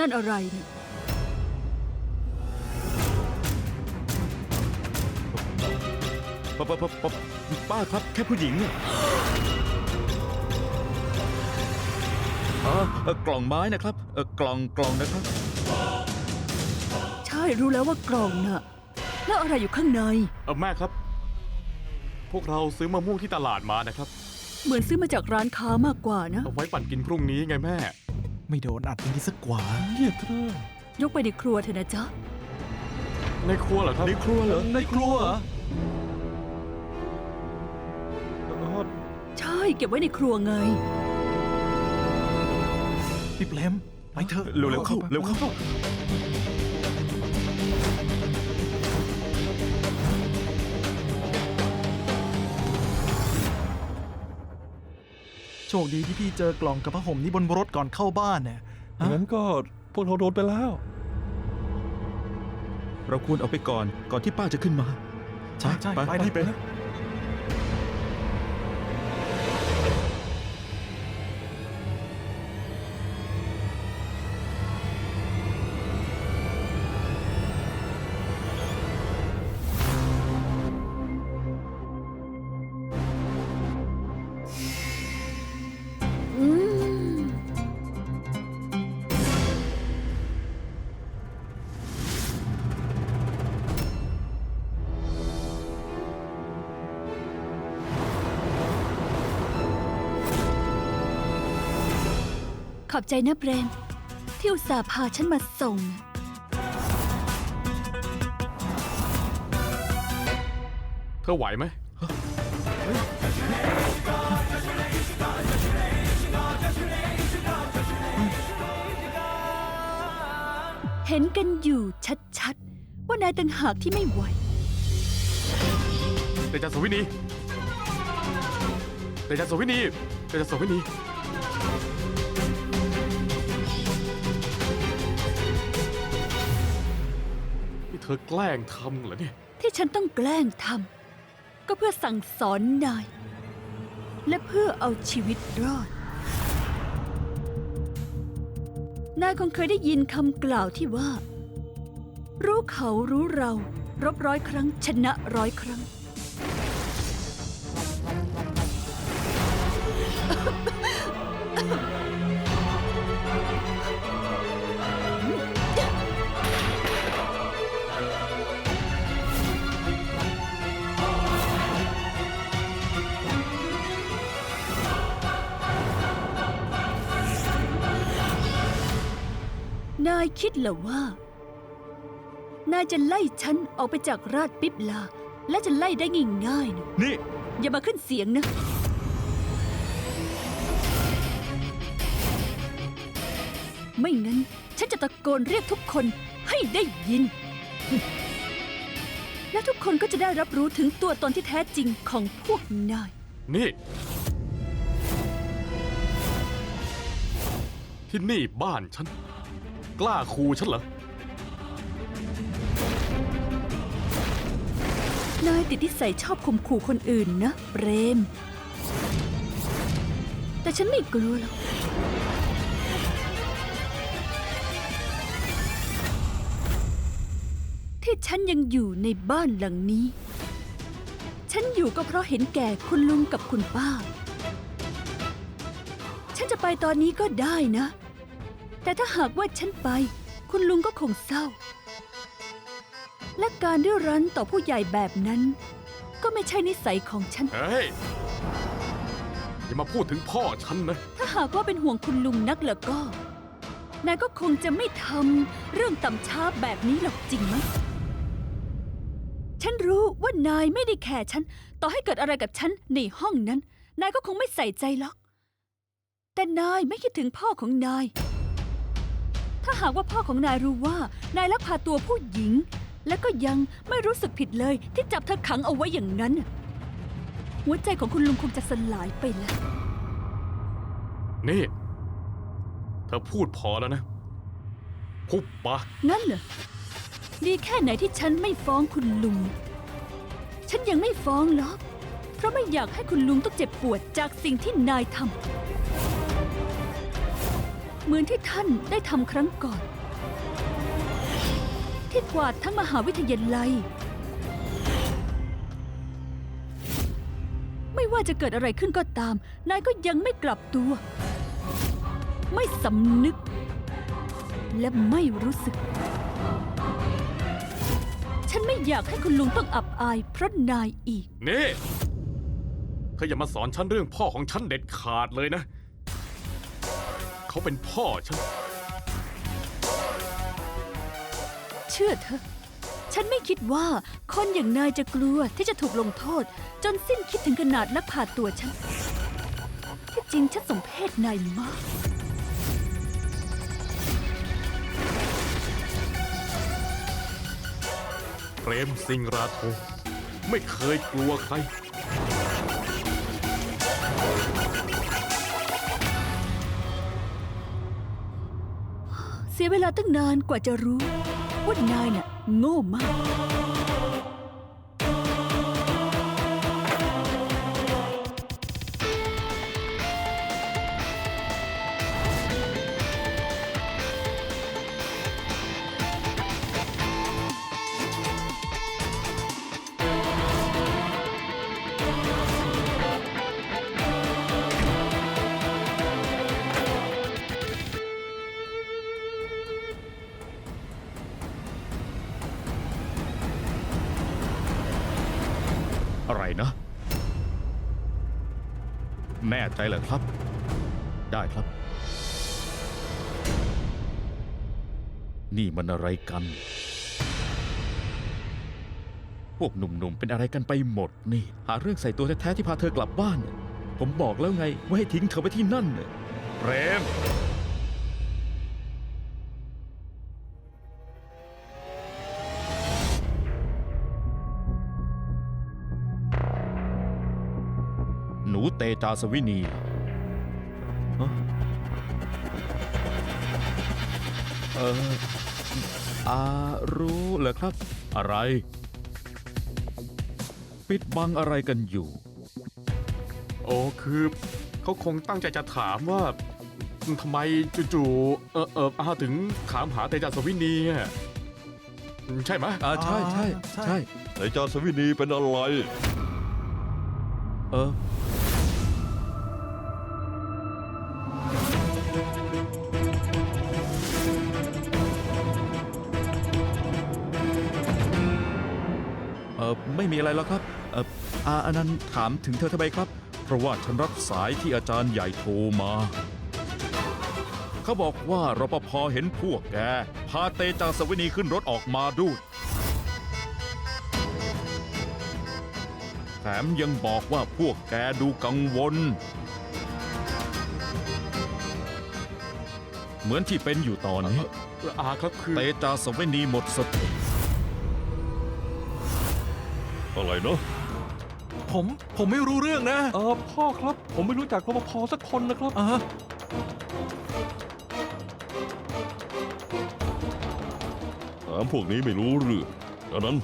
นั่นอะไรเนี่ยป้าป้าป้าป้าป้าครับแค่ผู้หญิงเนี่ยอ๋อเอ่อกล่องไม้นะครับเอ่อกล่องกล่องนะครับ ใช่รู้แล้วว่ากล่องน่ะ แล้วอะไรอยู่ข้างใน เออแม่ครับ พวกเราซื้อมะม่วงที่ตลาดมานะครับ เหมือนซื้อมาจากร้านค้ามากกว่านะ เอาไว้ปั่นกินพรุ่งนี้ไงแม่ ไม่โดนอัดอย่างนี้สักกว่าเงียบเถอะยกไปในครัวเถอะนะจ๊ะ ในครัวเหรอครับในครัวเหรอในครัวเหรอเออใช่ เก็บไว้ในครัวไงพี่เปลมไปเถอะเร็วเร็วเข้าเร็วเข้า โชคดีที่พี่เจอกล่องกับผ้าห่มนี้บนรถก่อนเข้าบ้านเนี่ยฮะงั้นก็พวกเราโดนไปแล้ว เราควรเอาไปก่อนก่อนที่ป้าจะขึ้นมา ใช่ใช่ไปไปไปไปไปนะ อบใจนะเบรน ที่อุตส่าห์พาฉันมาส่งน่ะเธอไหวไหม เห็นกันอยู่ชัดๆ ว่านายต่างหากที่ไม่ไหวเดชะสวินีเดชะสวินีเดชะสวินี อแกล้งทำเหรอเนี่ย ที่ฉันต้องแกล้งทำก็เพื่อสั่งสอนนาย และเพื่อเอาชีวิตรอด นายคงเคยได้ยินคำกล่าวที่ว่า รู้เขารู้เรา รบร้อยครั้ง ชนะร้อยครั้งายคิดเหรอว่า นายจะไล่ฉันออกไปจากราชปิบลา และจะไล่ได้ง่ายๆนะนี่ อย่ามาขึ้นเสียงนะ ไม่งั้น ฉันจะตะโกนเรียกทุกคนให้ได้ยิน และทุกคนก็จะได้รับรู้ถึงตัวตนที่แท้จริงของพวกนาย นี่ ที่นี่บ้านฉัน กล้าคูฉันเหรอนายติดนิสัยชอบข่มขู่คนอื่นนะเปรม แต่ฉันไม่กลัวหรอก ที่ฉันยังอยู่ในบ้านหลังนี้ ฉันอยู่ก็เพราะเห็นแก่คุณลุงกับคุณป้า ฉันจะไปตอนนี้ก็ได้นะ แต่ถ้าหากว่าฉันไป คุณลุงก็คงเศร้า และการดื้อรั้นต่อผู้ใหญ่แบบนั้น ก็ไม่ใช่นิสัยของฉัน เฮ้ย อย่ามาพูดถึงพ่อฉันนะ ถ้าหากว่าเป็นห่วงคุณลุงนักแล้วก็ นายก็คงจะไม่ทำเรื่องต่ำช้าแบบนี้หรอกจริงไหม ฉันรู้ว่านายไม่ได้แคร์ฉัน ต่อให้เกิดอะไรกับฉันในห้องนั้น นายก็คงไม่ใส่ใจหรอก แต่นายไม่คิดถึงพ่อของนาย ถ้าหากว่าพ่อของนายรู้ว่านายลักพาตัวผู้หญิง และก็ยังไม่รู้สึกผิดเลยที่จับเธอขังเอาไว้อย่างนั้นน่ะหัวใจของคุณลุงคงจะสลายไปแล้ว นี่ เธอพูดพอแล้วนะพุบปะงั้นเหรอ ดีแค่ไหนที่ฉันไม่ฟ้องคุณลุง ฉันยังไม่ฟ้องหรอก เพราะไม่อยากให้คุณลุงต้องเจ็บปวดจากสิ่งที่นายทำ เหมือนที่ท่านได้ทำครั้งก่อน ที่กวาดทั้งมหาวิทยาลัย ไม่ว่าจะเกิดอะไรขึ้นก็ตาม นายก็ยังไม่กลับตัว ไม่สำนึก และไม่รู้สึก ฉันไม่อยากให้คุณลุงต้องอับอายเพราะนายอีก นี่เธออย่ามาสอนฉันเรื่องพ่อของฉันเด็ดขาดเลยนะ เขาเป็นพ่อฉัน เชื่อเถอะฉันไม่คิดว่าคนอย่างนายจะกลัวที่จะถูกลงโทษ จนสิ้นคิดถึงขนาดลักพาตัวฉัน ที่จริงฉันสมเพศนายมาก เปรมสิงราโทไม่เคยกลัวใคร เสียเวลาตั้งนานกว่าจะรู้ว่านายน่ะโง่มาก น่ใจเหรอครับ ได้ครับ นี่มันอะไรกัน พวกหนุ่มๆ เป็นอะไรกันไปหมดนี่ หาเรื่องใส่ตัวแท้ๆที่พาเธอกลับบ้าน ผมบอกแล้วไงว่าให้ทิ้งเธอไว้ที่นั่นเปรม เตจาสวินีฮะเอออารู้เหรอครับ อะไร ปิดบังอะไรกันอยู่ โอ้คือเขาคงตั้งใจจะถามว่าทำไมจู่ๆเออเอออาถึงถามหาเตจาสวินีอะใช่ไหมอ่าใช่ใช่อ่าใช่ใช่นายจาสวินีเป็นอะไร เออ ออไม่มีอะไรแล้วครับเอออาอนันต์ถามถึงเธอทำไมครับ เพราะว่าฉันรับสายที่อาจารย์ใหญ่โทรมา เขาบอกว่ารปภเห็นพวกแก พาเตจาสวินีขึ้นรถออกมาด้วยแถมยังบอกว่าพวกแกดูกังวล เหมือนที่เป็นอยู่ตอนนี้ อาครับคือ เตจาสวินีหมดสติ อะไรเนาะผมผมไม่รู้เรื่องนะเออพ่อครับ ผมไม่รู้จักรปภสักคนนะครับ อ่าถามพวกนี้ไม่รู้เรื่องดังนั้น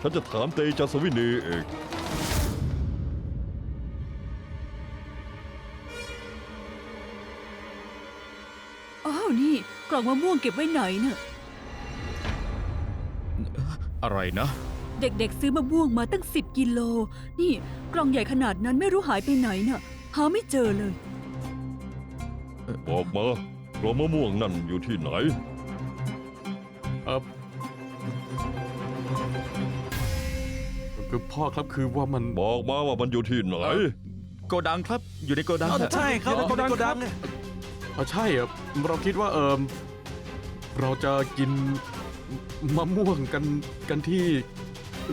ฉันจะถามเตจาสวินีเองอ้าวนี่กล่องมะม่วงเก็บไว้ไหนเน่ะอะไรนะ เด็กๆ ซื้อมะม่วงมาตั้ง 10 กิโล นี่กล่องใหญ่ขนาดนั้นไม่รู้หายไปไหนน่ะ หาไม่เจอเลย บอกมากลมมะม่วงนั่นอยู่ที่ไหนเออคือพ่อครับคือว่ามันบอกมาว่ามันอยู่ที่ไหนเอ้าโกดังครับอยู่ในโกดังเอาน่ะใช่ครับเดี๋ยวคนในโกโกดัดังงครับเนี่ยอ๋อใช่อะเราคิดว่าเออเราจะกินมะม่วงกันกันที่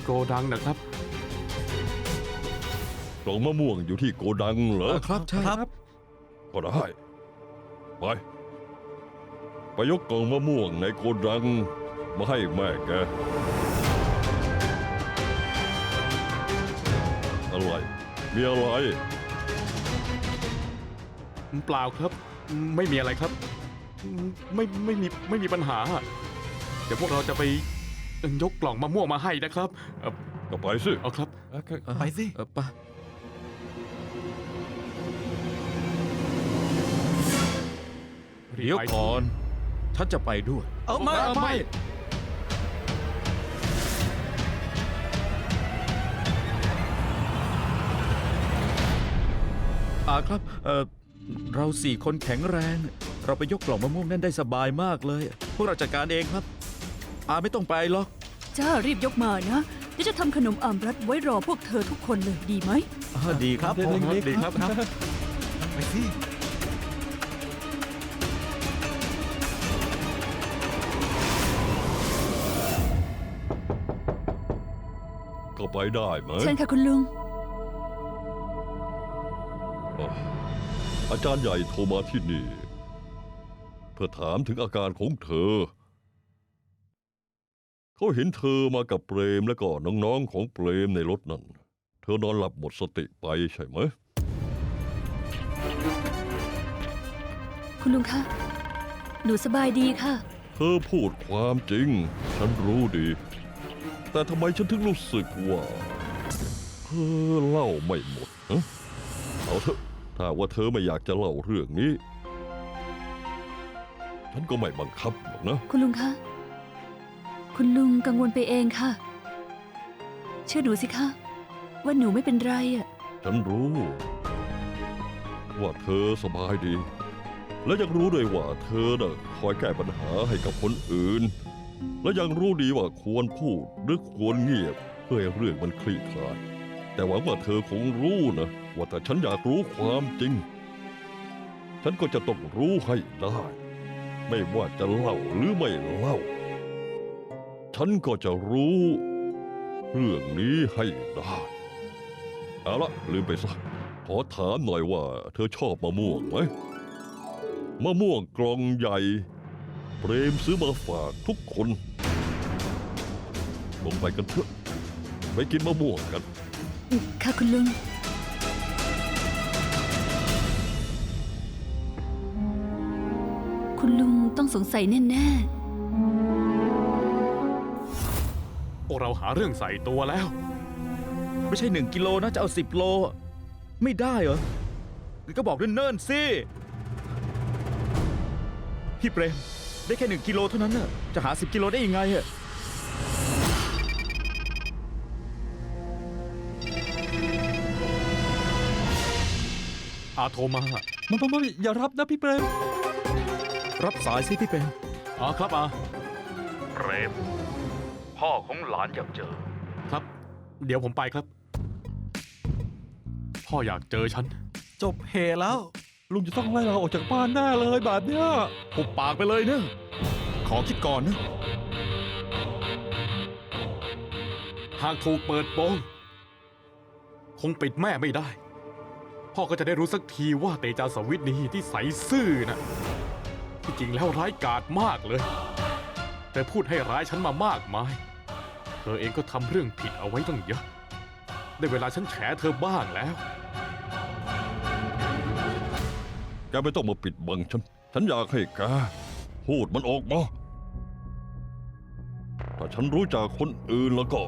โกดังนะครับ กล่องมะม่วงอยู่ที่โกดังเหรเอออครับใช่ครับ ก็ได้ ไป ไปยกกล่องมะม่วงในโกดัง มาให้แม่แก อะไร มีอะไร เปล่าครับ ไม่มีอะไรครับ ไม่ไม่มีไม่มีปัญหา เดี๋ยวพวกเราจะไป ยกกล่องมะม่วงมาให้นะครับเอ่อก็ไปสิเอาครับ ไปสิ เออไปะเดี๋ยวก่อนฉันจะไปด้วย เออไม่เออไม่ไม่อาครับเออเราสี่คนแข็งแรง เราไปยกกล่องมะม่วงนั่นได้สบายมากเลย พวกเราจัดการเองครับ อาไม่ต้องไปหรอกจ้ารีบยกมานะเดี๋ยวจะทำขนมอามรัดไว้รอพวกเธอทุกคนเลยดีไหมอ่าดีครับครับผม ดีครับ ไปสิก็ไปได้ไหม เชิญค่ะคุณลุง อาจารย์ใหญ่โทรมาที่นี่ เพื่อถามถึงอาการของเธอ เขาเห็นเธอมากับเปรมและก็น้องๆของเปรมในรถนั่น เธอนอนหลับหมดสติไปใช่ไหม คุณลุงคะหนูสบายดีค่ะ เธอพูดความจริง ฉันรู้ดี แต่ทำไมฉันถึงรู้สึกว่า เธอเล่าไม่หมดฮะเอาเถอะถ้าว่าเธอไม่อยากจะเล่าเรื่องนี้ ฉันก็ไม่บังคับหรอกนะ คุณลุงคะ คุณลุงกังวลไปเองค่ะ เชื่อหนูสิคะ ว่าหนูไม่เป็นไรอะฉันรู้ ว่าเธอสบายดี และยังรู้ด้วยว่าเธอน่ะคอยแก้ปัญหาให้กับคนอื่น และยังรู้ดีว่าควรพูดหรือควรเงียบเพื่อให้เรื่องมันคลี่คลาย แต่หวังว่าเธอคงรู้นะว่าแต่ฉันอยากรู้ความจริง ฉันก็จะต้องรู้ให้ได้ ไม่ว่าจะเล่าหรือไม่เล่า ฉันก็จะรู้ เรื่องนี้ให้ได้ เอาละลืมไปซะ ขอถามหน่อยว่า เธอชอบมะม่วงไหม มะม่วงกลองใหญ่ เปรมซื้อมาฝากทุกคน ลงไปกันเถอะ ไปกินมะม่วงกัน ค่ะคุณลุง คุณลุงต้องสงสัยแน่ พวกเราหาเรื่องใส่ตัวแล้ว ไม่ใช่หนึ่งกิโลนะจะเอาสิบโล ไม่ได้เหรองั้นก็บอกเนิ่นๆสิพี่เปรมได้แค่หนึ่งกิโลเท่านั้นน่ะจะหาสิบกิโลได้ยังไงอะอาโทรมาไมันไม่ไม่อย่ารับนะพี่เปรมรับสายสิพี่เปรมอ๋อครับอาเปรม พ่อของหลานอยากเจอ ครับ เดี๋ยวผมไปครับ พ่ออยากเจอฉัน จบเหแล้ว ลุงจะต้องไล่เราออกจากบ้านแน่เลยแบบเนี้ยหุบปากไปเลยเนะขอคิดก่อนนะ หากถูกเปิดโปงคงปิดแม่ไม่ได้ พ่อก็จะได้รู้สักทีว่าเตจาสวิทนีที่ใสซื่อน่ะที่จริงแล้วร้ายกาจมากเลย แต่พูดให้ร้ายฉันมามากมาย เธอเองก็ทำเรื่องผิดเอาไว้ตั้งเยอะ ได้เวลาฉันแฉเธอบ้างแล้ว แกไม่ต้องมาปิดบังฉัน ฉันอยากให้แกพูดมันออกมา ถ้าฉันรู้จักคนอื่นแล้วก็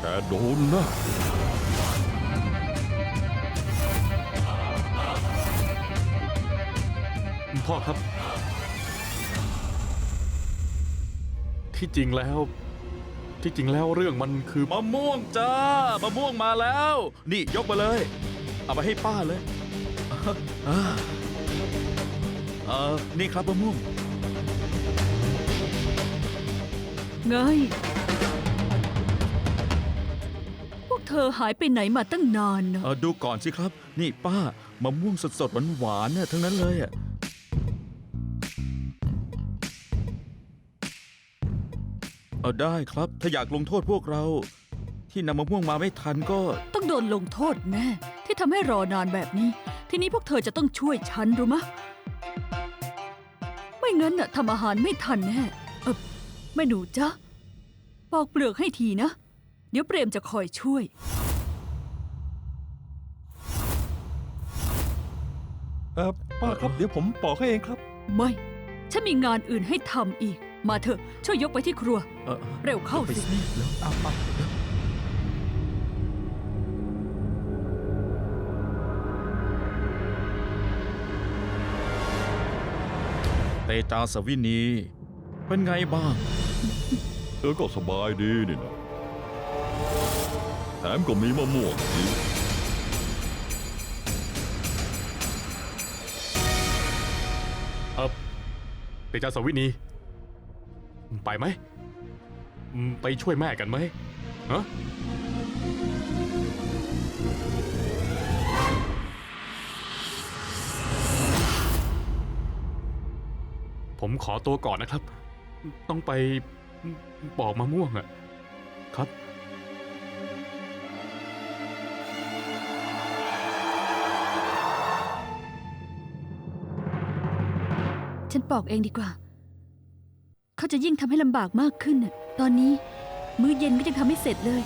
แกโดนนะพ่อครับ ที่จริงแล้ว ที่จริงแล้วเรื่องมันคือมะม่วงจ้ามะม่วงมาแล้ว นี่ยกมาเลย เอาไปให้ป้าเลยอ่าเออนี่ครับมะม่วงๆไง พวกเธอหายไปไหนมาตั้งนานนะ เออดูก่อนสิครับ นี่ป้ามะม่วงสดๆหวานๆน่ะทั้งนั้นเลยอะ เออได้ครับ ถ้าอยากลงโทษพวกเรา ที่นำมะม่วงมาไม่ทันก็ ต้องโดนลงโทษแน่ที่ทำให้รอนานแบบนี้ ทีนี้พวกเธอจะต้องช่วยฉันรู้มะ ไม่งั้นน่ะทำอาหารไม่ทันแน่เออแม่หนูจ๊ะปอกเปลือกให้ทีนะ เดี๋ยวเปรมจะคอยช่วย เออป้าครับเดี๋ยวผมปอกให้เองครับ ไม่ ฉันมีงานอื่นให้ทำอีก มาเถอะ ช่วยยกไปที่ครัว เออเร็วเข้าไปสิ สิแล้วเอาไปพจาสวินี เป็นไงบ้าง เธอก็สบายดีนี่นะแถมก็มีมะม่วงอีกเออเตจาสวินี ไปไหมอืมไปช่วยแม่กันไหมฮะผมขอตัวก่อนนะครับ ต้องไปปอกมะม่วงอะครับ ฉันปอกเองดีกว่า เขาจะยิ่งทำให้ลำบากมากขึ้นน่ะตอนนี้ มื้อเย็นก็ยังทำไม่เสร็จเลย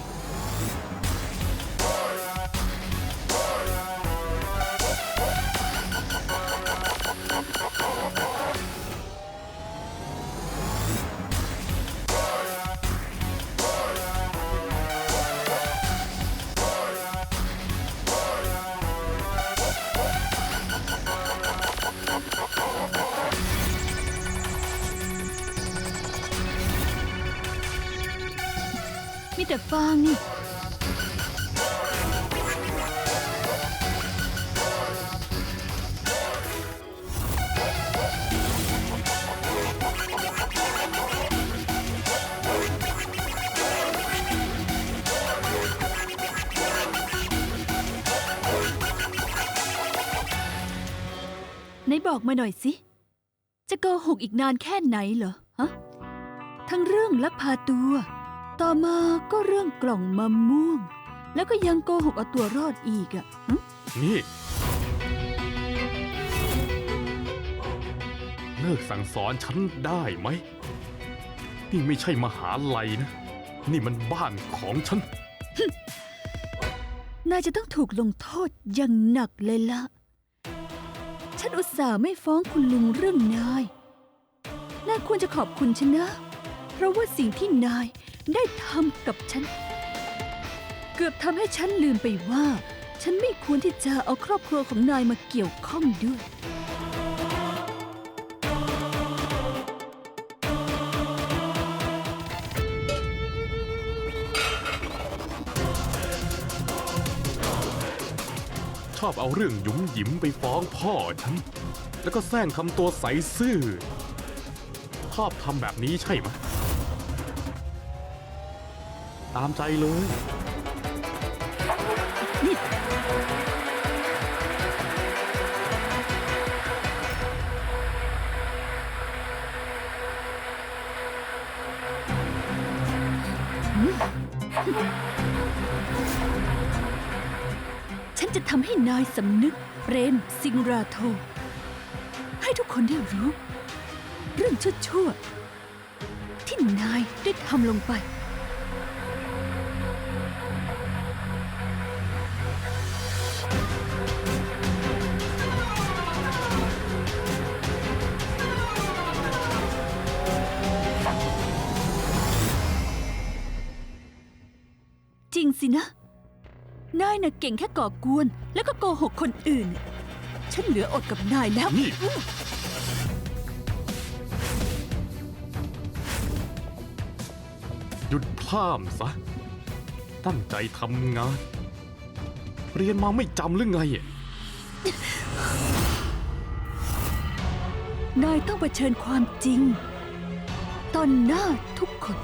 บอกมาหน่อยสิ จะโกหกอีกนานแค่ไหนเหรอฮะทั้งเรื่องลักพาตัว ต่อมาก็เรื่องกล่องมะม่วง แล้วก็ยังโกหกเอาตัวรอดอีกอะ่ะหึนี่เลิกสั่งสอนฉันได้ไหม นี่ไม่ใช่มหาลัยนะ นี่มันบ้านของฉัน นายจะต้องถูกลงโทษอย่างหนักเลยละ ฉันอุตส่าห์ไม่ฟ้องคุณลุงเรื่องนาย นายควรจะขอบคุณฉันนะ เพราะว่าสิ่งที่นายได้ทำกับฉัน เกือบทำให้ฉันลืมไปว่า ฉันไม่ควรที่จะเอาครอบครัวของนายมาเกี่ยวข้องด้วย อบเอาเรื่องหยุมหยิมไปฟ้องพ่อฉัน แล้วก็แซงทำตัวใสซื่อ ชอบทำแบบนี้ใช่ไหมตามใจเลยนี่ฉั นจะทำให้นายสำนึกเรมสิงราโท ให้ทุกคนได้รู้ เรื่องชั่วๆที่นายได้ทำลงไป จริงสินะายน่ะเก่งแค่ก่อกวน แล้วก็โกหกคนอื่น ฉันเหลืออดกับนายแล้วนี่หยุดพล่ามซะ ตั้งใจทำงาน เรียนมาไม่จำหรือไงอะนายต้องเผชิญความจริงตอนหน้าทุกคน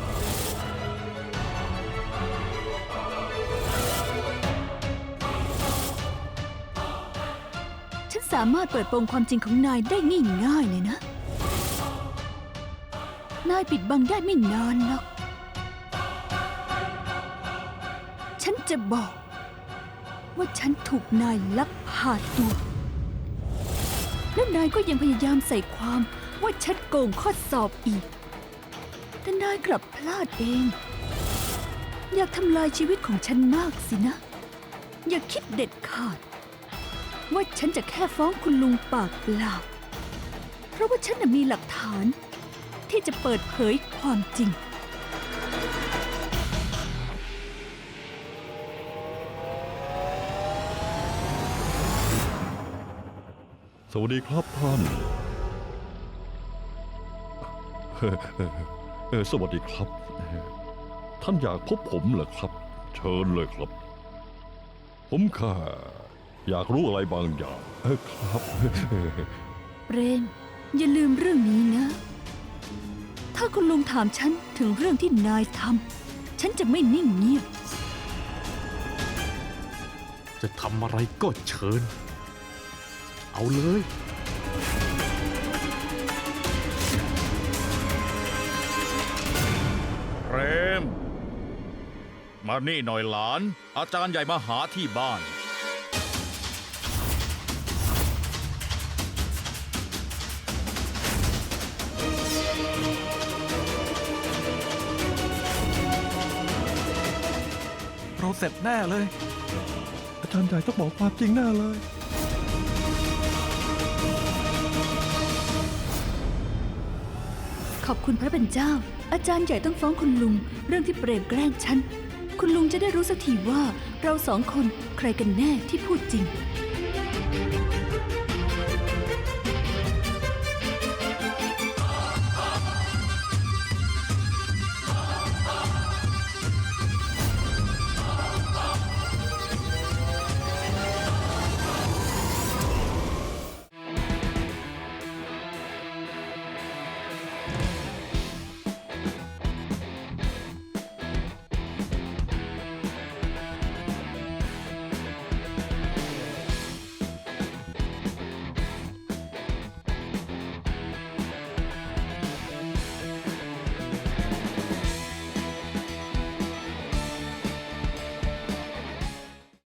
ฉันสามารถเปิดโปงความจริงของนายได้ง่ายๆเลยนะ นายปิดบังได้ไม่นานหรอก ฉันจะบอก ว่าฉันถูกนายลักพาตัว แล้วนายก็ยังพยายามใส่ความว่าฉันโกงข้อสอบอีก แต่นายกลับพลาดเอง อยากทำลายชีวิตของฉันมากสินะ อย่าคิดเด็ดขาด ว่าฉันจะแค่ฟ้องคุณลุงปากเปล่า เพราะว่าฉันน่ะมีหลักฐาน ที่จะเปิดเผยความจริง สวัสดีครับท่านเออเออสวัสดีครับ ท่านอยากพบผมเหรอครับ เชิญเลยครับ ผมแค่ อยากรู้อะไรบางอย่างเออครับ เปรมอย่าลืมเรื่องนี้นะ ถ้าคุณลุงถามฉันถึงเรื่องที่นายทำฉันจะไม่นิ่งเงียบ จะทำอะไรก็เชิญ เอาเลย เรม มานี่หน่อยหลาน อาจารย์ใหญ่มาหาที่บ้าน เสร็จแน่เลย อาจารย์ใหญ่ต้องบอกความจริงแน่เลย ขอบคุณพระเป็นเจ้า อาจารย์ใหญ่ต้องฟ้องคุณลุง เรื่องที่เปรมแกล้งฉัน คุณลุงจะได้รู้สักทีว่าเราสองคนใครกันแน่ที่พูดจริง